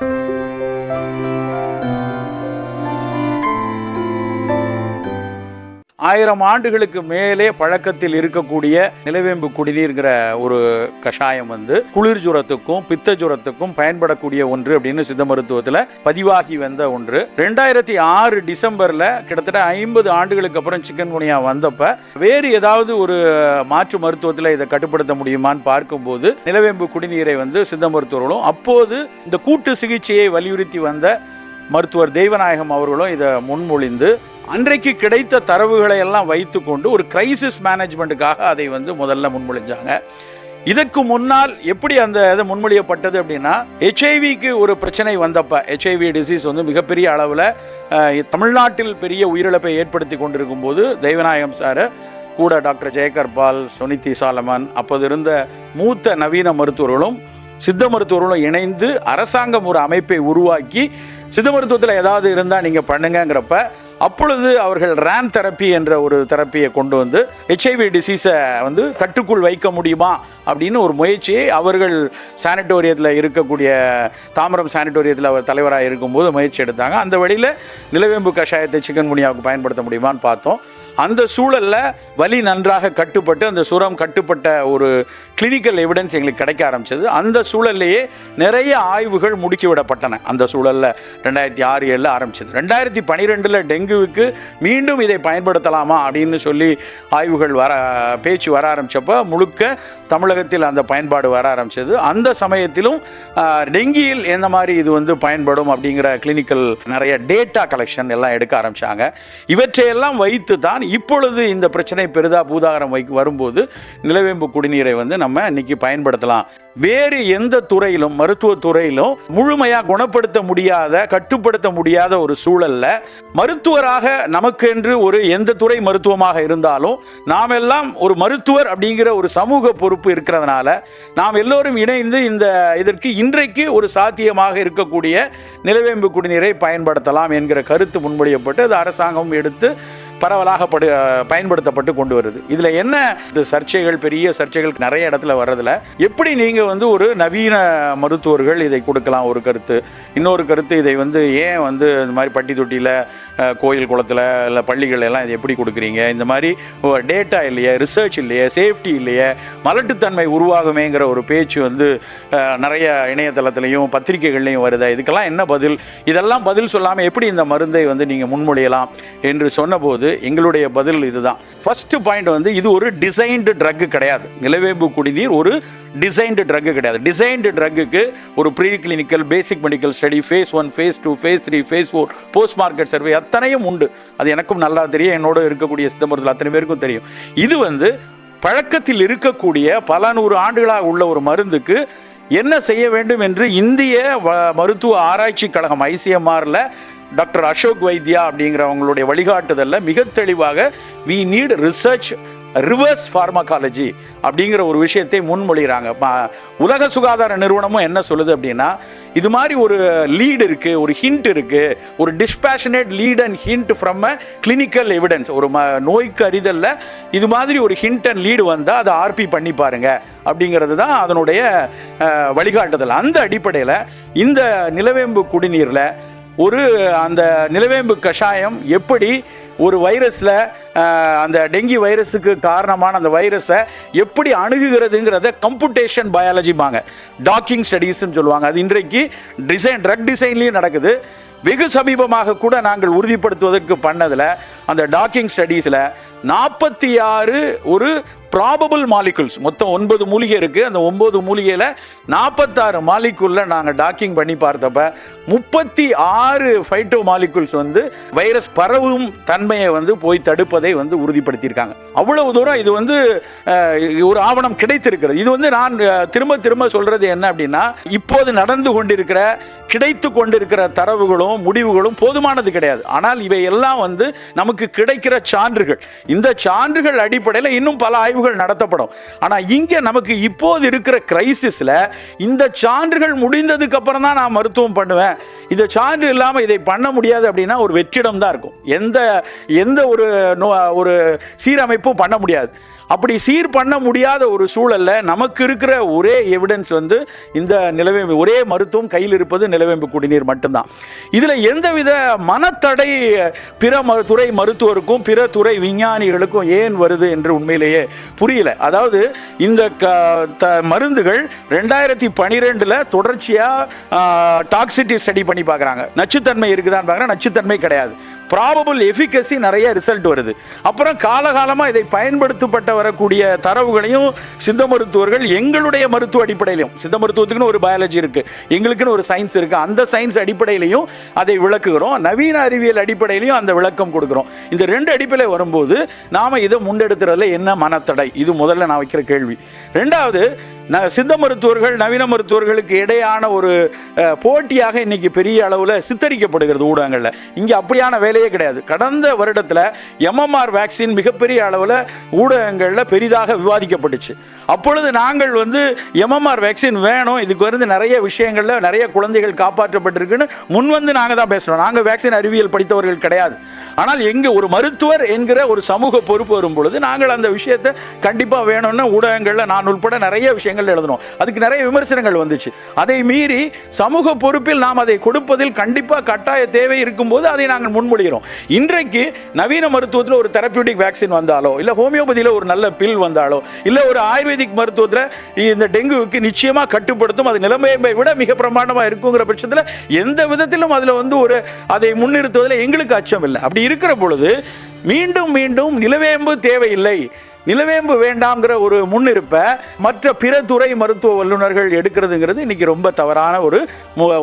Música ஆயிரம் ஆண்டுகளுக்கு மேலே பழக்கத்தில் இருக்கக்கூடிய நிலவேம்பு குடிநீர்ங்கிற ஒரு கஷாயம் வந்து குளிர் ஜுரத்துக்கும் பித்த ஜுரத்துக்கும் பயன்படக்கூடிய ஒன்று அப்படின்னு சித்த மருத்துவத்தில் பதிவாகி வந்த ஒன்று. ரெண்டாயிரத்தி ஆறு டிசம்பர்ல கிட்டத்தட்ட ஐம்பது ஆண்டுகளுக்கு அப்புறம் சிக்கன் குனியா வந்தப்ப வேறு ஏதாவது ஒரு மாற்று மருத்துவத்தில் இதை கட்டுப்படுத்த முடியுமான்னு பார்க்கும்போது நிலவேம்பு குடிநீரை வந்து சித்த மருத்துவர்களும் அப்போது இந்த கூட்டு சிகிச்சையை வலியுறுத்தி வந்த மருத்துவர் தெய்வநாயகம் அவர்களும் இதை முன்மொழிந்து அன்றைக்கு கிடைத்த தரவுகளை எல்லாம் வைத்துக்கொண்டு ஒரு கிரைசிஸ் மேனேஜ்மெண்ட்டுக்காக அதை வந்து முதல்ல முன்மொழிஞ்சாங்க. இதற்கு முன்னால் எப்படி அந்த இது முன்மொழியப்பட்டது அப்படின்னா ஹெச்ஐவிக்கு ஒரு பிரச்சனை வந்தப்ப ஹெச்ஐவி டிசீஸ் வந்து மிகப்பெரிய அளவில் தமிழ்நாட்டில் பெரிய உயிரிழப்பை ஏற்படுத்தி கொண்டிருக்கும் போது தெய்வநாயகம் சார் கூட doctor Jeyakar Paul Suniti Solomon அப்போது இருந்த மூத்த நவீன மருத்துவர்களும் சித்த மருத்துவர்களும் இணைந்து அரசாங்கம் ஒரு அமைப்பை உருவாக்கி சித்த மருத்துவத்தில் ஏதாவது இருந்தால் நீங்கள் பண்ணுங்கங்கிறப்ப அப்பொழுது அவர்கள் ரேம் தெரப்பி என்ற ஒரு தெரப்பியை கொண்டு வந்து ஹெச்ஐவி டிசீஸை வந்து கட்டுக்குள் வைக்க முடியுமா அப்படின்னு ஒரு முயற்சியை அவர்கள் சானிட்டோரியத்தில் இருக்கக்கூடிய தாமரம் சானிட்டோரியத்தில் அவர் தலைவராக இருக்கும்போது முயற்சி எடுத்தாங்க. அந்த வழியில் நிலவேம்பு கஷாயத்தை சிக்கன் குனியாவுக்கு பயன்படுத்த முடியுமான்னு பார்த்தோம். அந்த சூழலில் வலி நன்றாக கட்டுப்பட்டு அந்த சுரம் கட்டுப்பட்ட ஒரு கிளினிக்கல் எவிடன்ஸ் எங்களுக்கு கிடைக்க ஆரம்பிச்சது. அந்த சூழல்லையே நிறைய ஆய்வுகள் முடுக்கிவிடப்பட்டன அந்த சூழலில் ரெண்டாயிரத்தி ஆறு ஏழில் ஆரம்பிச்சது. ரெண்டாயிரத்தி பன்னிரெண்டில் டெங்குவுக்கு மீண்டும் இதை பயன்படுத்தலாமா அப்படின்னு சொல்லி ஆய்வுகள் வர பேச்சு வர ஆரம்பித்தப்போ முழுக்க தமிழகத்தில் அந்த பயன்பாடு வர ஆரம்பிச்சது. அந்த சமயத்திலும் டெங்கியில் எந்த மாதிரி இது வந்து பயன்படும் அப்படிங்கிற கிளினிக்கல் நிறைய டேட்டா கலெக்ஷன் எல்லாம் எடுக்க ஆரம்பித்தாங்க இவற்றையெல்லாம் வைத்து தான் இப்பொழுது இந்த பிரச்சனை பெரிதா பூதாகரம் வை வரும்போது நிலவேம்பு குடிநீரை வந்து நம்ம இன்னைக்கு பயன்படுத்தலாம். வேறு எந்த துறையிலும் மருத்துவ துறையிலும் முழுமையாக குணப்படுத்த முடியாத கட்டுப்படுத்த முடியாத ஒரு சூழல்ல மருத்துவராக நமக்கென்று ஒரு எந்த துறை மருத்துவமாக இருந்தாலும் நாம் எல்லாம் ஒரு மருத்துவர் அப்படிங்கிற ஒரு சமூக பொறுப்பு இருக்கிறதுனால நாம் எல்லோரும் இணைந்து இந்த இதற்கு இன்றைக்கு ஒரு சாத்தியமாக இருக்கக்கூடிய நிலவேம்பு குடிநீரை பயன்படுத்தலாம் என்கிற கருத்து முன்மொழியப்பட்டு அது அரசாங்கம் எடுத்து பரவலாக படு பயன்படுத்தப்பட்டு கொண்டு வருது. இதில் என்ன இந்த சர்ச்சைகள் பெரிய சர்ச்சைகள் நிறைய இடத்துல வர்றதில்ல எப்படி நீங்கள் வந்து ஒரு நவீன மருத்துவர்கள் இதை கொடுக்கலாம்? ஒரு கருத்து. இன்னொரு கருத்து இதை வந்து ஏன் வந்து இந்த மாதிரி பட்டி தொட்டியில் கோயில் குளத்தில் இல்லை பள்ளிகள் எல்லாம் இதை எப்படி கொடுக்குறீங்க? இந்த மாதிரி டேட்டா இல்லையே ரிசர்ச் இல்லையே சேஃப்டி இல்லையே மலட்டுத்தன்மை உருவாகுமேங்கிற ஒரு பேச்சு வந்து நிறைய இணையதளத்துலையும் பத்திரிகைகள்லையும் வருது? இதுக்கெல்லாம் என்ன பதில்? இதெல்லாம் பதில் சொல்லாமல் எப்படி இந்த மருந்தை வந்து நீங்கள் முன்மொழியலாம்? என்று சொன்னபோது எங்களுடைய பதில் இதுதான். ஃபர்ஸ்ட் பாயிண்ட் வந்து இது ஒரு டிசைன்டு ட்ரக் கிடையாது. நிலவேம்பு குடிநீர் ஒரு டிசைன்டு ட்ரக் கிடையாது. டிசைன்டு ட்ரக்குக்கு ஒரு pre clinical basic medical study phase one phase two phase three phase four post market survey அத்தனையும் உண்டு. அது எனக்கும் நல்லா தெரியும் என்னோட இருக்கக்கூடிய சித்த அத்தனை பேருக்கும் தெரியும். இது வந்து பழக்கத்தில் இருக்கக்கூடிய பல நூறு ஆண்டுகளாக உள்ள ஒரு மருந்துக்கு என்ன செய்ய வேண்டும் என்று இந்திய மருத்துவ ஆராய்ச்சி கழகம் ஐசிஎம்ஆரில் டாக்டர் அசோக் வைத்யா அப்படிங்கிறவங்களுடைய வழிகாட்டுதலில் மிக தெளிவாக we need research reverse pharmacology அப்படிங்கிற ஒரு விஷயத்தை முன்மொழிகிறாங்க உலக சுகாதார நிறுவனமும் என்ன சொல்லுது அப்படின்னா இது மாதிரி ஒரு லீடு இருக்குது ஒரு ஹிண்ட் இருக்குது ஒரு dispassionate lead and hint from a clinical evidence ஒரு ம நோய்க்கு அறிதலில் இது மாதிரி ஒரு ஹிண்ட் அண்ட் லீடு வந்தால் அதை ஆர்பி பண்ணி பாருங்க அப்படிங்கிறது தான் அதனுடைய வழிகாட்டுதல். அந்த அடிப்படையில் இந்த நிலவேம்பு குடிநீரில் ஒரு அந்த நிலவேம்பு கஷாயம் எப்படி ஒரு வைரஸில் அந்த டெங்கி வைரஸுக்கு காரணமான அந்த வைரஸை எப்படி அணுகுகிறதுங்கிறத கம்ப்யூட்டேஷன் பயாலஜிம்பாங்க டாக்கிங் ஸ்டடீஸ்னு சொல்லுவாங்க. அது இன்றைக்கு டிசைன் ட்ரக் டிசைன்லேயும் நடக்குது. வெகு சமீபமாக கூட நாங்கள் உறுதிப்படுத்துவதற்கு பண்ணதில் அந்த டாக்கிங் ஸ்டடீஸில் நாற்பத்தி ஆறு ஒரு ப்ராபபிள் மாலிகுல்ஸ் மொத்தம் ஒன்பது மூலிகை இருக்குது அந்த ஒம்பது மூலிகையில் நாற்பத்தாறு மாலிகுல்ல நாங்கள் டாக்கிங் பண்ணி பார்த்தப்ப முப்பத்தி ஆறு ஃபைட்டோ மாலிகுல்ஸ் வந்து வைரஸ் பரவும் தன்மையை வந்து போய் தடுப்பதை வந்து உறுதிப்படுத்தியிருக்காங்க. அவ்வளவு தூரம் இது வந்து ஒரு ஆவணம் கிடைத்திருக்கிறது. இது வந்து நான் திரும்ப திரும்ப சொல்கிறது என்ன அப்படின்னா இப்போது நடந்து கொண்டிருக்கிற கிடைத்து கொண்டிருக்கிற தரவுகளும் முடிவுகளும் போதுமானது கிடையாது. ஆனால் இவை எல்லாம் வந்து நமக்கு கிடைக்கிற சான்றுகள். இந்த சான்றுகள் அடிப்படையில் இன்னும் பல ஆய்வுகள் நடத்தப்படும். ஆனால் இங்கே நமக்கு இப்போது இருக்கிற கிரைசிஸில் இந்த சான்றுகள் முடிந்ததுக்கு அப்புறம் தான் நான் மருத்துவம் பண்ணுவேன். இந்த சான்று இல்லாமல் இதை பண்ண முடியாது அப்படின்னா ஒரு வெற்றிடம் தான் இருக்கும். எந்த எந்த ஒரு நோ- ஒரு சீரமைப்பும் பண்ண முடியாது. அப்படி சீர் பண்ண முடியாத ஒரு சூழல்ல நமக்கு இருக்கிற ஒரே எவிடன்ஸ் வந்து இந்த நிலவேம்பு ஒரே மருத்துவம் கையில் இருப்பது நிலவேம்பு குடிநீர் மட்டும்தான். இதில் எந்தவித மனத்தடை பிற துறை மருத்துவருக்கும் பிற துறை விஞ்ஞானிகளுக்கும் ஏன் வருது என்று உண்மையிலேயே புரியல. அதாவது இந்த க த மருந்துகள் ரெண்டாயிரத்தி பனிரெண்டில் தொடர்ச்சியாக டாக்ஸிட்டி ஸ்டடி பண்ணி பார்க்குறாங்க. நச்சுத்தன்மை இருக்குதான்னு பார்க்குறேன் நச்சுத்தன்மை கிடையாது. ப்ராபபிள் எஃபிகசி நிறைய ரிசல்ட் வருது. அப்புறம் காலகாலமாக இதை பயன்படுத்தப்பட்ட வரக்கூடிய தரவுகளையும் சித்த மருத்துவர்கள் எங்களுடைய மருத்துவ அடிப்படையிலையும் சித்த மருத்துவத்துக்குன்னு ஒரு பயாலஜி இருக்குது எங்களுக்குன்னு ஒரு சயின்ஸ் இருக்குது அந்த சயின்ஸ் அடிப்படையிலையும் அதை விளக்குகிறோம் நவீன அறிவியல் அடிப்படையிலையும் அந்த விளக்கம் கொடுக்குறோம். இந்த ரெண்டு அடிப்படையில் வரும்போது நாம் இதை முன்னெடுத்துறதுல என்ன மனத்தடை? இது முதல்ல நான் வைக்கிற கேள்வி. ரெண்டாவது சித்த மருத்துவர்கள் நவீன மருத்துவர்களுக்கு இடையான ஒரு போட்டியாக இன்னைக்கு பெரிய அளவில் சித்தரிக்கப்படுகிறது ஊடகங்களில். இங்கே அப்படியான வேலையே கிடையாது. கடந்த வருடத்தில் எம்எம்ஆர் வேக்சின் மிகப்பெரிய அளவில் ஊடகங்களில் பெரிதாக விவாதிக்கப்பட்டுச்சு. அப்பொழுது நாங்கள் வந்து எம்எம்ஆர் வேக்சின் வேணும் இதுக்கு வந்து நிறைய விஷயங்களில் நிறைய குழந்தைகள் காப்பாற்றப்பட்டிருக்குன்னு முன் வந்து நாங்கள் தான் பேசுகிறோம் நாங்கள் வேக்சின் அறிவியல் படித்தவர்கள் கிடையாது. ஆனால் எங்கே ஒரு மருத்துவர் என்கிற ஒரு சமூக பொறுப்பு வரும் பொழுது நாங்கள் அந்த விஷயத்தை கண்டிப்பாக வேணும்னு ஊடகங்களில் நான் உட்பட நிறைய விஷயங்கள் எழுதணும். அதுக்கு நிறைய விமர்சனங்கள் வந்துச்சு. அதை மீறி சமூக பொறுப்பில் நாம் அதை கொடுப்பதில் கண்டிப்பாக கட்டாய தேவை இருக்கும்போது அதை நாங்கள் முன்மொழிகிறோம். இன்றைக்கு நவீன மருத்துவத்தில் ஒரு தெரப்பியூட்டிக் வேக்சின் வந்தாலோ இல்லை ஹோமியோபதியில் ஒரு நல்ல பில் வந்தாலோ இல்லை ஒரு ஆயுர்வேதிக் மருத்துவத்தில் இந்த டெங்குவுக்கு நிச்சயமாக கட்டுப்படுத்தும் அது நிலைமையை விட மிக பிரமாண்டமாக இருக்குங்கிற பட்சத்தில் எந்த விதத்திலும் அதில் வந்து ஒரு அதை முன்னிறுத்துவதில் எங்களுக்கு அச்சம் இல்லை. அப்படி இருக்கிற பொழுது மீண்டும் மீண்டும் நிலவேம்பு தேவையில்லை. நிலவேம்பு வேண்டாம்ங்கிற ஒரு முன்னிருப்பை மற்ற பிற துறை மருத்துவ வல்லுநர்கள் எடுக்கிறதுங்கிறது இன்னைக்கு ரொம்ப தவறான ஒரு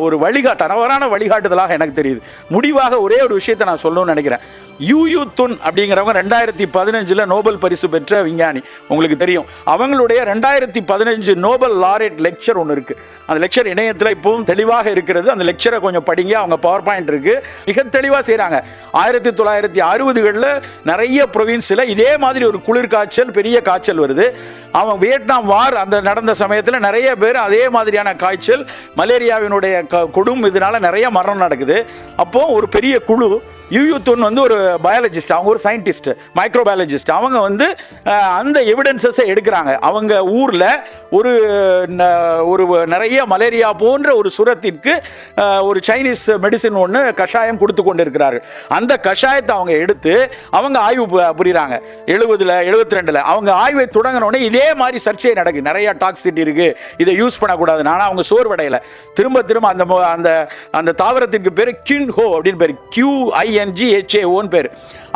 ஒரு வழிகா தவறான வழிகாட்டுதலாக எனக்கு தெரியுது. முடிவாக ஒரே ஒரு விஷயத்தை நான் சொல்லணும்னு நினைக்கிறேன். யூ துன் அப்படிங்கிறவங்க ரெண்டாயிரத்தி பதினஞ்சில் நோபல் பரிசு பெற்ற விஞ்ஞானி. உங்களுக்கு தெரியும். அவங்களுடைய ரெண்டாயிரத்தி பதினஞ்சு நோபல் லாரேட் லெக்சர் ஒன்று இருக்குது அந்த லெக்சர் இணையத்தில் இப்பவும் தெளிவாக இருக்கிறது. அந்த லெக்சரை கொஞ்சம் படிங்க. அவங்க பவர் பாயிண்ட் இருக்குது மிக தெளிவாக செய்கிறாங்க ஆயிரத்தி தொள்ளாயிரத்தி அறுபதுகளில் நிறைய ப்ரொவின்ஸில் இதே மாதிரி ஒரு குளிர் காய்ச்சல் பெரிய காய்ச்சல் வருது. அவன் வியட்நாம் வார் அந்த நடந்த சமயத்தில் நிறைய பேர் அதே மாதிரியான காய்ச்சல் மலேரியாவினுடைய க- கொடும் இதனால் நிறைய மரணம் நடக்குது. அப்போது ஒரு பெரிய குழு யூயூத்துன் வந்து ஒரு பயாலஜிஸ்ட் அவங்க ஒரு சயின்டிஸ்ட் மைக்ரோபயாலஜிஸ்ட் அவங்க வந்து அந்த எவிடன்சஸை எடுக்கிறாங்க. அவங்க ஊரில் ஒரு ந- ஒரு நிறைய மலேரியா போன்ற ஒரு சுரத்திற்கு ஒரு சைனீஸ் மெடிசின் ஒன்று கஷாயம் கொடுத்து கொண்டு இருக்கிறார்கள் அந்த கஷாயத்தை அவங்க எடுத்து அவங்க ஆய்வு பு- புரியுறாங்க எழுபதுல எழுபத்தி ரெண்டில் அவங்க ஆய்வை தொடங்கினோடனே இதே மாதிரி சர்ச்சை நடக்குது. நிறைய டாக்ஸிட்டி இருக்கு. இதை யூஸ் பண்ணக்கூடாது ஆனால் அவங்க சோர்வடையல. திரும்ப திரும்ப அந்த அந்த அந்த தாவரத்திற்கு பேர் கின் ஹோ அப்படின்னு பேர் கியூ ஐஎன்ஜி ஓன் பேர்.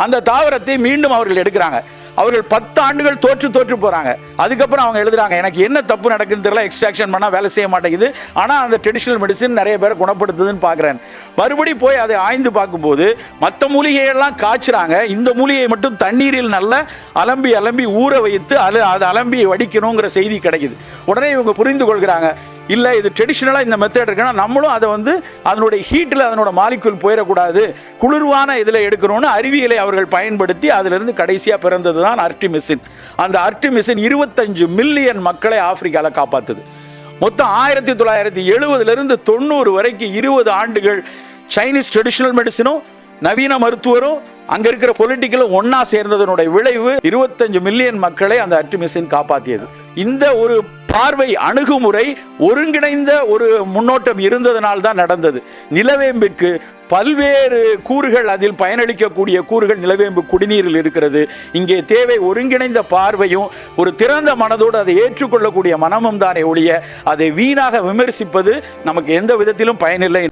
அந்த தாவரத்தை மீண்டும் அவர்கள் எடுக்கிறாங்க. அவர்கள் பத்து ஆண்டுகள் தோற்று தோற்று போறாங்க. அதுக்கப்புறம் அவங்க எழுதுறாங்க எனக்கு என்ன தப்பு நடக்குதுன்னு தெரியல எக்ஸ்ட்ராக்ஷன் பண்ணால் வேலை செய்ய மாட்டேங்குது. ஆனால் அந்த ட்ரெடிஷ்னல் மெடிசின் நிறைய பேரை குணப்படுத்துதுன்னு பார்க்குறேன் மறுபடி போய் அதை ஆய்ந்து பார்க்கும்போது மற்ற மூலிகையெல்லாம் காய்ச்சுறாங்க. இந்த மூலிகையை மட்டும் தண்ணீரில் நல்லா அலம்பி அலம்பி ஊற வைத்து அது அதை அலம்பி வடிக்கணுங்கிற செய்தி கிடைக்குது. உடனே இவங்க புரிந்து கொள்கிறாங்க இல்லை இது ட்ரெடிஷ்னலாக இந்த மெத்தட் இருக்குன்னா நம்மளும் அதை வந்து அதனுடைய ஹீட்டில் அதனோட மாலிக்குள் போயிடக்கூடாது. குளிர்வான இதில் எடுக்கணும்னு அறிவியலை அவர்கள் பயன்படுத்தி அதிலிருந்து கடைசியாக பிறந்தது தான் அர்டிமிசின் அந்த அர்டிமிசின் இருபத்தஞ்சு மில்லியன் மக்களை ஆப்பிரிக்காவில் காப்பாத்துது. மொத்தம் ஆயிரத்தி தொள்ளாயிரத்தி எழுபதுலேருந்து தொண்ணூறு வரைக்கும் இருபது ஆண்டுகள் சைனீஸ் ட்ரெடிஷ்னல் மெடிசனும் நவீன மருத்துவரும் அங்க இருக்கிற பொலிட்டிக்கலும் ஒன்றா சேர்ந்ததனுடைய விளைவு இருபத்தஞ்சு மில்லியன் மக்களை அந்த அட்டுமிஷன் காப்பாற்றியது இந்த ஒரு பார்வை அணுகுமுறை ஒருங்கிணைந்த ஒரு முன்னோட்டம் இருந்ததனால் தான் நடந்தது. நிலவேம்பிற்கு பல்வேறு கூறுகள் அதில் பயனளிக்கக்கூடிய கூறுகள் நிலவேம்பு குடிநீரில் இருக்கிறது. இங்கே தேவை ஒருங்கிணைந்த பார்வையும் ஒரு திறந்த மனதோடு அதை ஏற்றுக்கொள்ளக்கூடிய மனமும் தானே ஒழிய அதை வீணாக விமர்சிப்பது நமக்கு எந்த விதத்திலும் பயனில்லை.